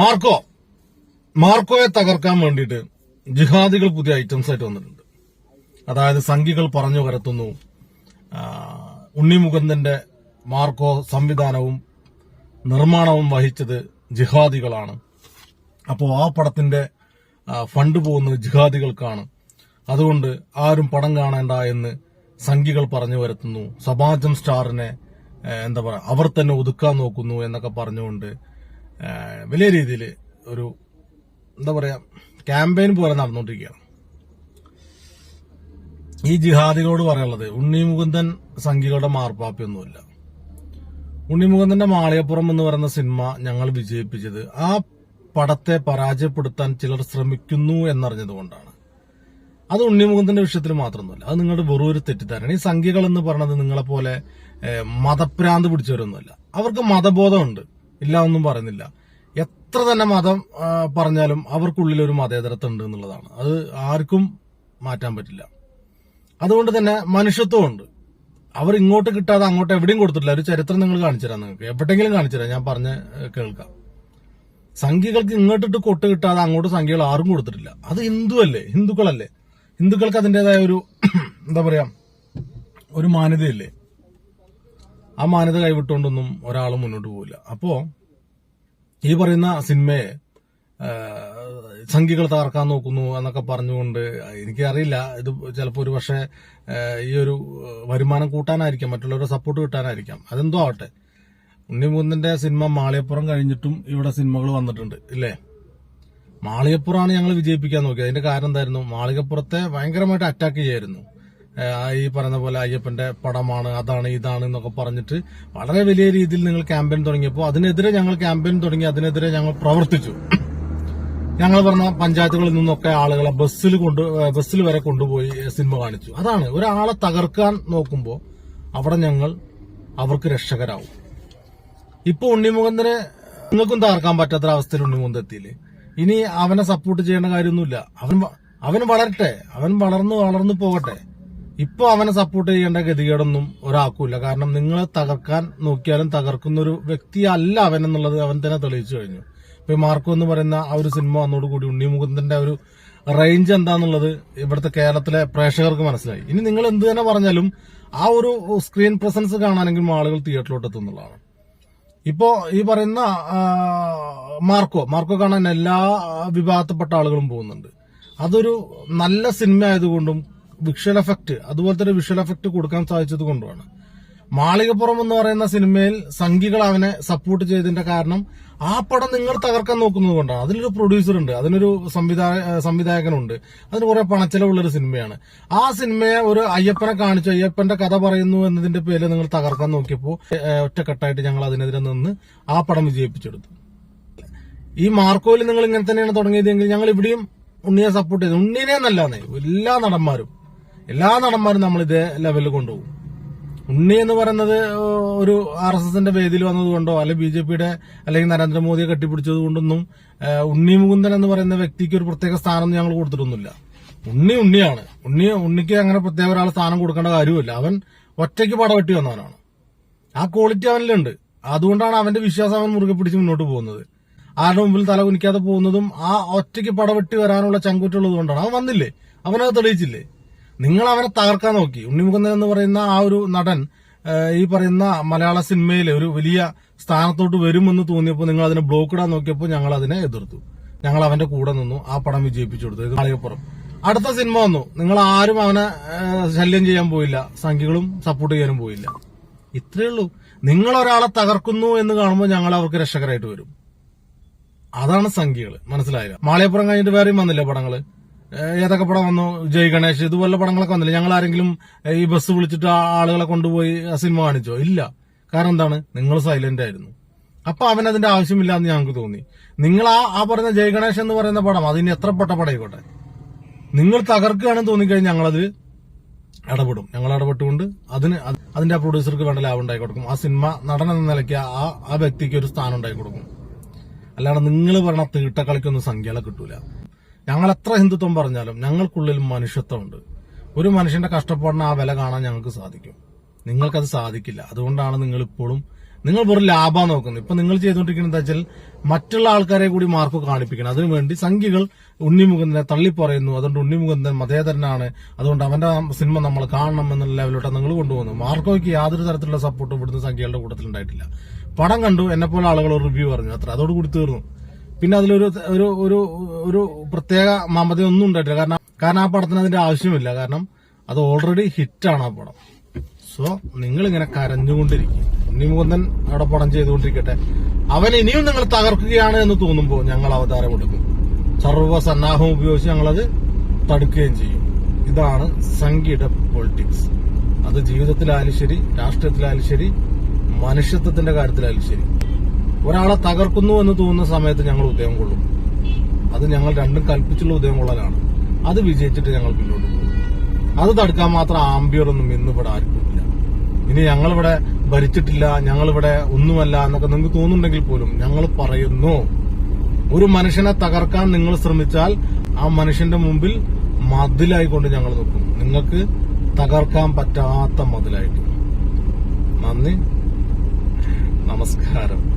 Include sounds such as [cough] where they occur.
Marco മാർക്കോയെ തകർക്കാൻ വേണ്ടിയിട്ട് ജിഹാദികൾ പുതിയ ഐറ്റംസ് ആയിട്ട് വന്നിട്ടുണ്ട്. അതായത് സംഘികൾ പറഞ്ഞു കരത്തുന്നു ഉണ്ണി ഉണ്ണിമുകുന്ദന്റെ മാർക്കോ സംവിധാനവും നിർമ്മാണവും വഹിച്ചത് ജിഹാദികളാണ്. അപ്പോൾ ആ പടത്തിന്റെ ഫണ്ട് പോകുന്നത് ജിഹാദികൾക്കാണ്. അതുകൊണ്ട് ആരും പടം കാണേണ്ട എന്ന് സംഘികൾ പറഞ്ഞു വരുത്തുന്നു സമാജം സ്റ്റാറിനെ എന്താ പറയാ അവർ തന്നെ ഒതുക്കാൻ നോക്കുന്നു എന്നൊക്കെ പറഞ്ഞുകൊണ്ട് വലിയ രീതിയിൽ ഒരു എന്താ പറയാ ക്യാമ്പയിൻ പോലെ നടന്നുകൊണ്ടിരിക്കുകയാണ് ഈ ജിഹാദികളോട് പറയാനുള്ളത് ഉണ്ണിമുകുന്ദൻ സംഘികളുടെ മാർപ്പാപ്പിയൊന്നുമില്ല. ഉണ്ണിമുകുന്ദന്റെ മാളികപ്പുറം എന്ന് പറയുന്ന സിനിമ ഞങ്ങൾ വിജയിപ്പിച്ചത് ആ പടത്തെ പരാജയപ്പെടുത്താൻ ചിലർ ശ്രമിക്കുന്നു എന്നറിഞ്ഞതുകൊണ്ടാണ് അത് ഉണ്ണി ഉണ്ണിമുകുന്ദന്റെ വിഷയത്തിൽ മാത്രമൊന്നുമല്ല. അത് നിങ്ങളുടെ വെറും ഒരു തെറ്റിദ്ധാരണ ഈ സംഖ്യകൾ എന്ന് പറയുന്നത് നിങ്ങളെ പോലെ ഏഹ്, മതഭ്രാന്ത് പിടിച്ചവരൊന്നുമല്ല. അവർക്ക് മതബോധമുണ്ട്. ഇല്ല ഒന്നും പറയുന്നില്ല. എത്ര തന്നെ മതം പറഞ്ഞാലും അവർക്കുള്ളിൽ ഒരു മതേതരത്വം ഉണ്ട് എന്നുള്ളതാണ്. അത് ആർക്കും മാറ്റാൻ പറ്റില്ല. അതുകൊണ്ട് തന്നെ മനുഷ്യത്വമുണ്ട് അവർ ഇങ്ങോട്ട് കിട്ടാതെ അങ്ങോട്ട് എവിടെയും കൊടുത്തിട്ടില്ല. ഒരു ചരിത്രം നിങ്ങൾ കാണിച്ചു തരാം നിങ്ങൾക്ക്. എവിടെയെങ്കിലും കാണിച്ചു തരാം. ഞാൻ പറഞ്ഞ് കേൾക്കാം. സംഖ്യകൾക്ക് ഇങ്ങോട്ടിട്ട് കൊട്ട് കിട്ടാതെ അങ്ങോട്ട് സംഖ്യകൾ ആരും കൊടുത്തിട്ടില്ല. അത് ഹിന്ദു അല്ലേ ഹിന്ദുക്കളല്ലേ? ഹിന്ദുക്കൾക്ക് അതിന്റേതായ ഒരു [clears throat] എന്താ പറയാ ഒരു മാന്യതയില്ലേ? ആ മാന്യത കൈവിട്ടുകൊണ്ടൊന്നും ഒരാളും മുന്നോട്ട് പോവില്ല. അപ്പോ ഈ പറയുന്ന സിനിമയെ സംഖ്യകൾ തകർക്കാൻ നോക്കുന്നു എന്നൊക്കെ പറഞ്ഞുകൊണ്ട് എനിക്കറിയില്ല ഇത് ചിലപ്പോൾ ഒരു പക്ഷേ ഈ ഒരു വരുമാനം കൂട്ടാനായിരിക്കാം മറ്റുള്ളവരുടെ സപ്പോർട്ട് കിട്ടാനായിരിക്കാം. അതെന്തോ ആവട്ടെ. ഉണ്ണിമുകുന്ദന്റെ സിനിമ മാളിയപ്പുറം കഴിഞ്ഞിട്ടും ഇവിടെ സിനിമകൾ വന്നിട്ടുണ്ട് ഇല്ലേ? മാളികപ്പുറമാണ് ഞങ്ങൾ വിജയിപ്പിക്കാൻ നോക്കിയത്. അതിന്റെ കാരണം എന്തായിരുന്നു? മാളികപ്പുറത്തെ ഭയങ്കരമായിട്ട് അറ്റാക്ക് ചെയ്യായിരുന്നു. ഈ പറയുന്ന പോലെ അയ്യപ്പന്റെ പടമാണ് അതാണ് ഇതാണ് എന്നൊക്കെ പറഞ്ഞിട്ട് വളരെ വലിയ രീതിയിൽ നിങ്ങൾ ക്യാമ്പയിൻ തുടങ്ങിയപ്പോൾ അതിനെതിരെ ഞങ്ങൾ ക്യാമ്പയിൻ തുടങ്ങി അതിനെതിരെ ഞങ്ങൾ പ്രവർത്തിച്ചു. ഞങ്ങൾ പറഞ്ഞ പഞ്ചായത്തുകളിൽ നിന്നൊക്കെ ആളുകളെ ബസ്സിൽ കൊണ്ട് ബസ്സിൽ വരെ കൊണ്ടുപോയി സിനിമ കാണിച്ചു. അതാണ് ഒരാളെ തകർക്കാൻ നോക്കുമ്പോൾ അവിടെ ഞങ്ങൾ അവർക്ക് രക്ഷകരാവും. ഇപ്പൊ ഉണ്ണിമുഖന്തിനെ നിങ്ങൾക്കും തകർക്കാൻ പറ്റാത്തൊരവസ്ഥയിൽ ഉണ്ണിമുഖന്ദൻ എത്തിയില്ലേ? ഇനി അവനെ സപ്പോർട്ട് ചെയ്യേണ്ട കാര്യമൊന്നുമില്ല. അവൻ അവൻ വളരട്ടെ അവൻ വളർന്നു വളർന്നു പോകട്ടെ. ഇപ്പൊ അവനെ സപ്പോർട്ട് ചെയ്യേണ്ട ഗതികേടൊന്നും ഒരാൾക്കുമില്ല. കാരണം നിങ്ങളെ തകർക്കാൻ നോക്കിയാലും തകർക്കുന്ന ഒരു വ്യക്തിയല്ല അവൻ എന്നുള്ളത് അവൻ തന്നെ തെളിയിച്ചു കഴിഞ്ഞു. ഇപ്പൊ മാർക്കോ എന്ന് പറയുന്ന ആ ഒരു സിനിമ വന്നോടുകൂടി ഉണ്ണി മുകുന്ദന്റെ ഒരു റേഞ്ച് എന്താന്നുള്ളത് ഇവിടുത്തെ കേരളത്തിലെ പ്രേക്ഷകർക്ക് മനസ്സിലായി. ഇനി നിങ്ങൾ എന്ത് തന്നെ പറഞ്ഞാലും ആ ഒരു സ്ക്രീൻ പ്രസൻസ് കാണാനെങ്കിലും ആളുകൾ തിയേറ്ററിലോട്ട് എത്തുന്നുള്ളതാണ്. ഇപ്പോ ഈ പറയുന്ന മാർക്കോ മാർക്കോ കാണാൻ എല്ലാ വിഭാഗത്തിൽപ്പെട്ട ആളുകളും പോകുന്നുണ്ട്. അതൊരു നല്ല സിനിമ ആയതുകൊണ്ടും വിഷ്വൽ എഫക്ട് അതുപോലത്തെ ഒരു വിഷ്വൽ എഫക്ട് കൊടുക്കാൻ സാധിച്ചത് കൊണ്ടുമാണ് മാളികപ്പുറം എന്ന് പറയുന്ന സിനിമയിൽ സംഘികൾ അവനെ സപ്പോർട്ട് ചെയ്തതിന്റെ കാരണം ആ പടം നിങ്ങൾ തകർക്കാൻ നോക്കുന്നത് കൊണ്ടാണ്. അതിലൊരു പ്രൊഡ്യൂസർ ഉണ്ട് അതിനൊരു സംവിധായ സംവിധായകനുണ്ട്. അതിന് കുറെ പണച്ചെലവുള്ള ഒരു സിനിമയാണ്. ആ സിനിമയെ ഒരു അയ്യപ്പനെ കാണിച്ചു അയ്യപ്പന്റെ കഥ പറയുന്നു എന്നതിന്റെ പേരിൽ നിങ്ങൾ തകർക്കാൻ നോക്കിയപ്പോൾ ഒറ്റക്കെട്ടായിട്ട് ഞങ്ങൾ അതിനെതിരെ നിന്ന് ആ പടം വിജയിപ്പിച്ചെടുത്തു. ഈ മാർക്കോയിൽ നിങ്ങൾ ഇങ്ങനെ തന്നെയാണ് തുടങ്ങിയതെങ്കിൽ ഞങ്ങൾ ഇവിടെയും ഉണ്ണിയെ സപ്പോർട്ട് ചെയ്തു. ഉണ്ണിനെ എന്നല്ലാന്നേ എല്ലാ നടന്മാരും. എല്ലാ നടന്മാരും നമ്മൾ ഇതേ ലെവലിൽ കൊണ്ടുപോകും. ഉണ്ണി എന്ന് പറയുന്നത് ഒരു ആർ എസ് എസിന്റെ വേദിയിൽ വന്നതുകൊണ്ടോ അല്ലെങ്കിൽ ബി ജെ പിയുടെ അല്ലെങ്കിൽ നരേന്ദ്രമോദിയെ കെട്ടിപ്പിടിച്ചത് കൊണ്ടൊന്നും ഉണ്ണി മുകുന്ദൻ എന്ന് പറയുന്ന വ്യക്തിക്ക് ഒരു പ്രത്യേക സ്ഥാനം ഞങ്ങൾ കൊടുത്തിട്ടൊന്നുമില്ല. ഉണ്ണി ഉണ്ണിയാണ്. ഉണ്ണി ഉണ്ണിക്ക് അങ്ങനെ പ്രത്യേക ഒരാൾ സ്ഥാനം കൊടുക്കേണ്ട കാര്യമില്ല അവൻ ഒറ്റയ്ക്ക് പടവെട്ടി വന്നവനാണ്. ആ ക്വാളിറ്റി അവനിലുണ്ട്. അതുകൊണ്ടാണ് അവന്റെ വിശ്വാസം അവൻ മുറുകെ പിടിച്ച് മുന്നോട്ട് പോകുന്നത്. ആരുടെ മുമ്പിൽ തല കുനിക്കാതെ പോകുന്നതും ആ ഒറ്റയ്ക്ക് പടവെട്ടി വരാനുള്ള ചങ്കുറ്റുള്ളത് കൊണ്ടാണ് അവൻ വന്നില്ലേ? അവനത് തെളിയിച്ചില്ലേ? നിങ്ങൾ അവനെ തകർക്കാൻ നോക്കി. ഉണ്ണിമുഖന്ദൻ എന്ന് പറയുന്ന ആ ഒരു നടൻ ഈ പറയുന്ന മലയാള സിനിമയിൽ ഒരു വലിയ സ്ഥാനത്തോട്ട് വരുമെന്ന് തോന്നിയപ്പോൾ നിങ്ങൾ അതിനെ ബ്ലോക്ക് ഇടാൻ നോക്കിയപ്പോൾ ഞങ്ങൾ അതിനെ എതിർത്തു. ഞങ്ങൾ അവന്റെ കൂടെ നിന്നു ആ പടം വിജയിപ്പിച്ചു കൊടുത്തു. ഇത് അടുത്ത സിനിമ വന്നു. നിങ്ങൾ ആരും അവനെ ശല്യം ചെയ്യാൻ പോയില്ല. സംഖ്യകളും സപ്പോർട്ട് ചെയ്യാനും പോയില്ല. ഇത്രയേ ഉള്ളൂ. നിങ്ങൾ ഒരാളെ തകർക്കുന്നു എന്ന് കാണുമ്പോൾ ഞങ്ങൾ അവർക്ക് രക്ഷകരായിട്ട് വരും. അതാണ് സംഖ്യകൾ മനസ്സിലായില്ല? മാളിയപ്പുറം കഴിഞ്ഞിട്ട് വേറെയും വന്നില്ല പടങ്ങൾ? ഏതൊക്കെ പടം വന്നു? ജയ് ഗണേഷ് ഇതുപോലെ പടങ്ങളൊക്കെ വന്നില്ല? ഞങ്ങൾ ആരെങ്കിലും ഈ ബസ് വിളിച്ചിട്ട് ആളുകളെ കൊണ്ടുപോയി സിനിമ കാണിച്ചോ? ഇല്ല. കാരണം എന്താണ്? നിങ്ങൾ സൈലന്റ് ആയിരുന്നു. അപ്പൊ അവൻ അതിന്റെ ആവശ്യമില്ല എന്ന് ഞങ്ങൾക്ക് തോന്നി. നിങ്ങൾ ആ ആ പറയുന്ന ജയ് ഗണേഷ് എന്ന് പറയുന്ന പടം അതിന് എത്ര പെട്ട പടയിക്കോട്ടെ നിങ്ങൾ തകർക്കുകയാണെന്ന് തോന്നിക്കഴിഞ്ഞാൽ ഞങ്ങളത് ഇടപെടും. ഞങ്ങൾ ഇടപെട്ടുകൊണ്ട് അതിന് അതിന്റെ ആ പ്രൊഡ്യൂസർക്ക് വേണ്ട ലാഭം ഉണ്ടാക്കി കൊടുക്കും. ആ സിനിമ നടൻ എന്ന നിലയ്ക്ക് ആ ആ വ്യക്തിക്ക് ഒരു സ്ഥാനം ഉണ്ടായി കൊടുക്കും. അല്ലാതെ നിങ്ങൾ പറഞ്ഞ തീട്ടക്കളിക്കൊന്നും സംഖ്യകളെ കിട്ടൂല. ഞങ്ങൾ എത്ര ഹിന്ദുത്വം പറഞ്ഞാലും ഞങ്ങൾക്കുള്ളിൽ മനുഷ്യത്വമുണ്ട്. ഒരു മനുഷ്യന്റെ കഷ്ടപ്പാടിന് ആ വില കാണാൻ ഞങ്ങൾക്ക് സാധിക്കും. നിങ്ങൾക്കത് സാധിക്കില്ല. അതുകൊണ്ടാണ് നിങ്ങൾ ഇപ്പോഴും നിങ്ങൾ വെറും ലാഭം നോക്കുന്നത്. ഇപ്പൊ നിങ്ങൾ ചെയ്തുകൊണ്ടിരിക്കുന്നത് വെച്ചാൽ മറ്റുള്ള ആൾക്കാരെ കൂടി മാർക്ക് കാണിപ്പിക്കണം. അതിനുവേണ്ടി സംഖ്യകൾ ഉണ്ണിമുകുന്ദനെ തള്ളിപ്പറയുന്നു. അതുകൊണ്ട് ഉണ്ണിമുകുന്ദൻ മതേതരനാണ്. അതുകൊണ്ട് അവന്റെ സിനിമ നമ്മൾ കാണണം എന്നുള്ള ലെവലോട്ട് നിങ്ങൾ കൊണ്ടുപോകുന്നു മാർക്കോയ്ക്ക് യാതൊരു തരത്തിലുള്ള സപ്പോർട്ടും ഇവിടുന്ന് സംഖ്യകളുടെ കൂട്ടത്തിൽ ഉണ്ടായിട്ടില്ല പടം കണ്ടു. എന്നെപ്പോലെ പോലെ ആളുകൾ റിവ്യൂ പറഞ്ഞു. അത്ര. അതോടുകൂടി തീർന്നു. പിന്നെ അതിലൊരു ഒരു ഒരു ഒരു പ്രത്യേക മമതയൊന്നും ഉണ്ടായിട്ടില്ല. കാരണം കാരണം ആ പടത്തിന് അതിന്റെ ആവശ്യമില്ല. കാരണം അത് ഓൾറെഡി ഹിറ്റാണ് ആ പടം. സോ നിങ്ങൾ ഇങ്ങനെ കരഞ്ഞുകൊണ്ടിരിക്കും. ഉണ്ണിമുകുന്ദൻ അവിടെ പടം ചെയ്തുകൊണ്ടിരിക്കട്ടെ. അവൻ ഇനിയും നിങ്ങൾ തകർക്കുകയാണ് എന്ന് തോന്നുമ്പോൾ ഞങ്ങൾ അവതാരം എടുക്കും. സർവ സന്നാഹവും ഉപയോഗിച്ച് ഞങ്ങളത് തടുക്കുകയും ചെയ്യും. ഇതാണ് സംഗീത പൊളിറ്റിക്സ് അത് ജീവിതത്തിലായാലും ശരി രാഷ്ട്രീയത്തിലായാലും ശരി മനുഷ്യത്വത്തിന്റെ കാര്യത്തിലായാലും ശരി. ഒരാളെ തകർക്കുന്നു എന്ന് തോന്നുന്ന സമയത്ത് ഞങ്ങൾ ഉദയം കൊള്ളും. അത് ഞങ്ങൾ രണ്ടും കൽപ്പിച്ചുള്ള ഉദയം കൊള്ളലാണ്. അത് വിജയിച്ചിട്ട് ഞങ്ങൾ പിന്നോട്ട് പോകും. അത് തടുക്കാൻ മാത്രം ആംബിയറൊന്നും ഇന്ന് ഇവിടെ ആർക്കുമില്ല ഇനി ഞങ്ങളിവിടെ ഭരിച്ചിട്ടില്ല ഞങ്ങളിവിടെ ഒന്നുമല്ല എന്നൊക്കെ നിങ്ങൾക്ക് തോന്നുന്നുണ്ടെങ്കിൽ പോലും ഞങ്ങൾ പറയുന്നു ഒരു മനുഷ്യനെ തകർക്കാൻ നിങ്ങൾ ശ്രമിച്ചാൽ ആ മനുഷ്യന്റെ മുമ്പിൽ മതിലായിക്കൊണ്ട് ഞങ്ങൾ നിൽക്കും. നിങ്ങൾക്ക് തകർക്കാൻ പറ്റാത്ത മതിലായിട്ട്. നന്ദി. നമസ്കാരം.